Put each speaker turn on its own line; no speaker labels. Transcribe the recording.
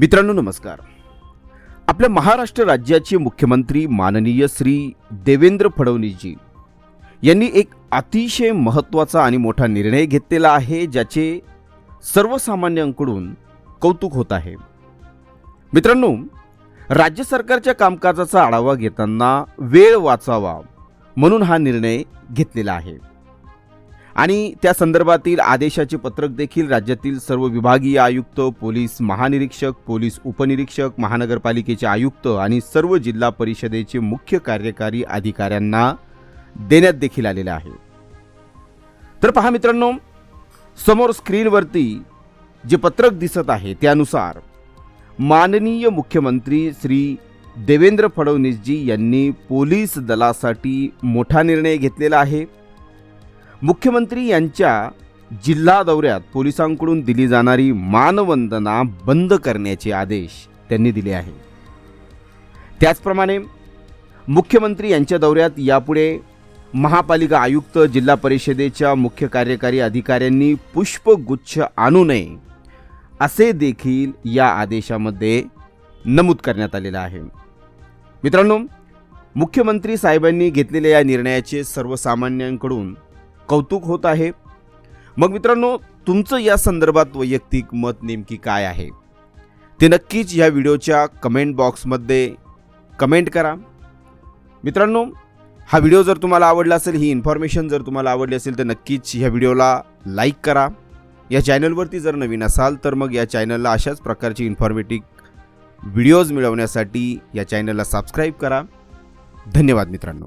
मित्रांनो नमस्कार. आपल्या महाराष्ट्र राज्याचे मुख्यमंत्री माननीय श्री देवेंद्र फडणवीसजी यांनी एक अतिशय महत्त्वाचा आणि मोठा निर्णय घेतलेला आहे ज्याचे सर्वसामान्यांकडून कौतुक होत आहे. मित्रांनो राज्य सरकारच्या कामकाजाचा आढावा घेताना वेळ वाचावा म्हणून हा निर्णय घेतलेला आहे. आणि त्या संदर्भातील आदेशाचे पत्रक देखील राज्यातील सर्व विभागीय आयुक्त पोलीस महानिरीक्षक पोलीस उपनिरीक्षक महानगरपालिकेचे आयुक्त आणि सर्व जिल्हा परिषदेचे मुख्य कार्यकारी अधिकाऱ्यांना देण्यात देखील आलेले आहे. तर पहा मित्रांनो समोर स्क्रीनवरती जे पत्रक दिसत आहे त्यानुसार माननीय मुख्यमंत्री श्री देवेंद्र फडणवीसजी यांनी पोलीस दलासाठी मोठा निर्णय घेतलेला आहे. मुख्यमंत्री यांच्या जिल्हा दौऱ्यात पोलिसांकडून दिली जाणारी मानवंदना बंद करण्याचे आदेश त्यांनी दिले आहे त्याचप्रमाणे मुख्यमंत्री यांच्या दौऱ्यात यापुढे महापालिका आयुक्त जिल्हा परिषदेच्या मुख्य कार्यकारी अधिकाऱ्यांनी पुष्पगुच्छ आणू नये असे देखील या आदेशामध्ये नमूद करण्यात आलेलं आहे. मित्रांनो मुख्यमंत्री साहेबांनी घेतलेल्या या निर्णयाचे सर्वसामान्यांकडून कौतुक होत आहे. मग मित्रांनो तुमचं या संदर्भात वैयक्तिक मत नेमकी काय आहे? ते नक्कीच या व्हिडिओच्या कमेंट बॉक्समध्ये कमेंट करा. मित्रांनो हा व्हिडिओ जर तुम्हाला आवडला असेल ही इन्फॉर्मेशन जर तुम्हाला आवडली असेल तर नक्कीच ह्या व्हिडिओला लाईक करा. या चॅनलवरती जर नवीन असाल तर मग या चॅनलला अशाच प्रकारची इन्फॉर्मेटिव्ह व्हिडिओज मिळवण्यासाठी या चॅनलला सबस्क्राईब करा. धन्यवाद मित्रांनो.